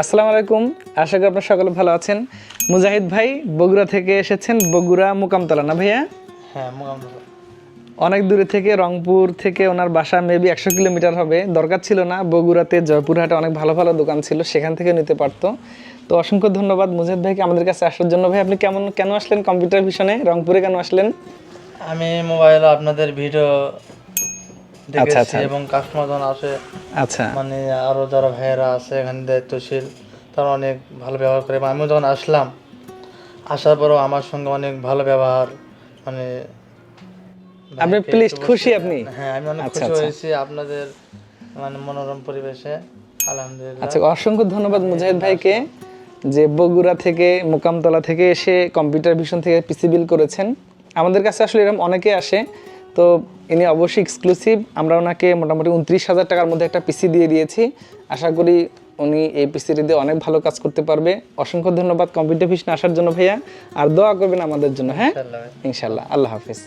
আসসালামু আলাইকুম। আশা করি আপনার সকলে ভালো আছেন। মুজাহিদ ভাই বগুড়া থেকে এসেছেন বগুড়া মুকামতলা না ভাইয়া? হ্যাঁ মোকামতলা। অনেক দূরে থেকে রংপুর থেকে ওনার বাসা মেবি একশো কিলোমিটার হবে। দরকার ছিল না বগুড়াতে জয়পুরহাটে অনেক ভালো ভালো দোকান ছিল সেখান থেকে নিতে পারতো। তো অসংখ্য ধন্যবাদ মুজাহিদ ভাইকে আমাদের কাছে আসার জন্য। ভাই আপনি কেমন কেন আসলেন কম্পিউটার ভিশনে রংপুরে কেন আসলেন? আমি মোবাইল আপনাদের ভিডিও দেখেছি এবং কাস্টমার যখন আসে আচ্ছা। মানে আরও যারা ভাইয়েরা আছে এখানে দায়িত্বশীল তারা অনেক ভালো ব্যবহার করে। এবং আমিও যখন আসলাম আসার পরেও আমার সঙ্গে অনেক ভালো ব্যবহার মানে আপনি প্লিজ খুশি আপনি? হ্যাঁ আমি অনেক আচ্ছা, খুশি আচ্ছা। হয়েছি আপনাদের মানে মনোরম পরিবেশে। আলহামদুলিল্লাহ। আচ্ছা অসংখ্য ধন্যবাদ মুজাহিদ ভাইকে যে বগুড়া থেকে মোকামতলা থেকে এসে কম্পিউটার ভিশন থেকে পিসি বিল করেছেন। আমাদের কাছে আসলে এরকম অনেকে আসে তো ইনি অবশ্যই এক্সক্লুসিভ আমরা ওনাকে মোটামুটি উনত্রিশ হাজার টাকার মধ্যে একটা পিসি দিয়ে দিয়েছি। আশা করি উনি এই পিসিটি দিয়ে অনেক ভালো কাজ করতে পারবে। অসংখ্য ধন্যবাদ কম্পিউটার ভিশনে আসার জন্য ভাইয়া। আর দোয়া করবেন আমাদের জন্য হ্যাঁ? ইনশাআল্লাহ। ইনশাল্লাহ। আল্লাহ হাফিজ।